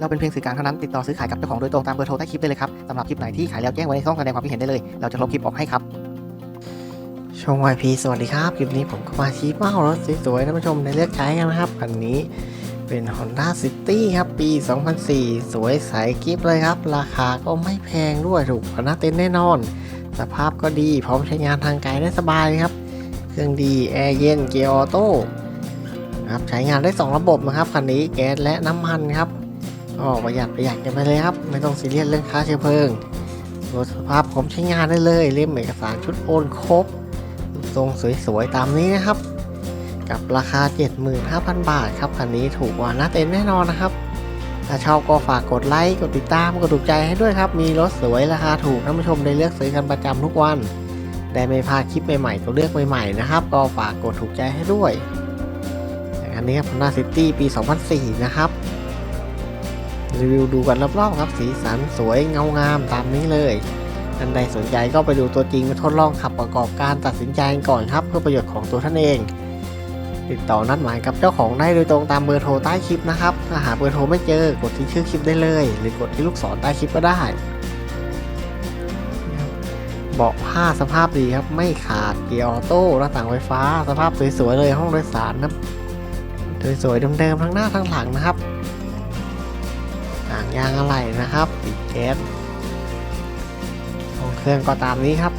เราเป็นเพียงสื่อกลางเท่านั้นติดต่อซื้อขายกับเจ้าของโดยตรงตามเบอร์โทรใต้คลิปได้เลยครับสำหรับคลิปไหนที่ขายแล้วแจ้งไว้ในช่องแสดงความคิดเห็นได้เลย เราจะลบคลิปออกให้ครับช่อง YP สวัสดีครับคลิปนี้ผมก็มาชี้เป้ารถสวยๆท่านผู้ชมได้เลือกใช้กันนะครับคันนี้เป็น Honda City ครับ ปี 2004 สวยใสกิฟเลยครับ ราคาก็ไม่แพงด้วยถูกกว่าหน้าเต็นท์แน่นอน สภาพก็ดีพร้อมใช้งานทางไกลได้สบายครับ เครื่องดี แอร์เย็น เกียร์ออโต้ครับใช้งานได้ 2 ระบบนะครับคันนี้แก๊สและน้ำมันครับ ก็ประหยัดประหยัดกันไปเลยครับ ไม่ต้องซีเรียสเรื่องค่าเชื้อเพลิงรถสภาพผมใช้งานได้เลยเล่มเอกสารชุดโอนครบ ทรงสวยๆ ตามนี้นะครับ กับราคา 75,000 บาทครับคันนี้ถูกกว่าน้าเต็นแน่นอนนะครับ ถ้าชอบก็ฝากกดไลค์กดติดตามกดถูกใจให้ด้วยครับ มีรถสวยราคาถูกท่านผู้ชมได้เลือกซื้อกันประจำทุกวัน ได้ไม่พลาดคลิปใหม่ๆตัวเลือกใหม่ๆนะครับ ก็ฝากกดถูกใจให้ด้วยอันนี้ครับ Honda City ปี 2004 นะครับ รีวิวดูกันรอบๆครับสีสันสวยเงางามตามนี้เลยท่านใดสนใจก็ไปดูตัวจริงมาทดลองขับประกอบการตัดสินใจก่อนครับ เพื่อประโยชน์ของตัวท่านเอง ติดต่อนัดหมายกับเจ้าของได้โดยตรงตามเบอร์โทรใต้คลิปนะครับถ้าหาเบอร์โทรไม่เจอกดที่ชื่อคลิปได้เลย หรือกดที่ลูกศรใต้คลิปก็ได้เบาะผ้าสภาพดีครับไม่ขาดเกียร์ออโต้หน้าต่างไฟฟ้า สภาพสวยๆเลยห้องโดยสารนะสวยๆเดิมๆทั้งหน้าทั้งหลังนะครับ ต่างยางอะไหล่นะครับปิดแก๊สของเครื่องก็ตามนี้ครับ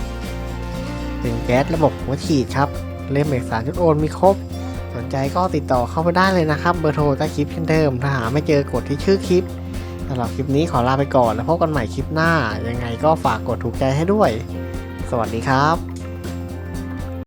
เป็นแก๊สระบบหัวฉีดครับ เล่มเอกสารชุดโอนมีครบ สนใจก็ติดต่อเข้าไปได้เลยนะครับ เบอร์โทรใต้คลิปเช่นเดิม ถ้าหาไม่เจอกดที่ชื่อคลิปสำหรับคลิปนี้ขอลาไปก่อนแล้วพบกันใหม่คลิปหน้า ยังไงก็ฝากกดถูกใจให้ด้วย สวัสดีครับ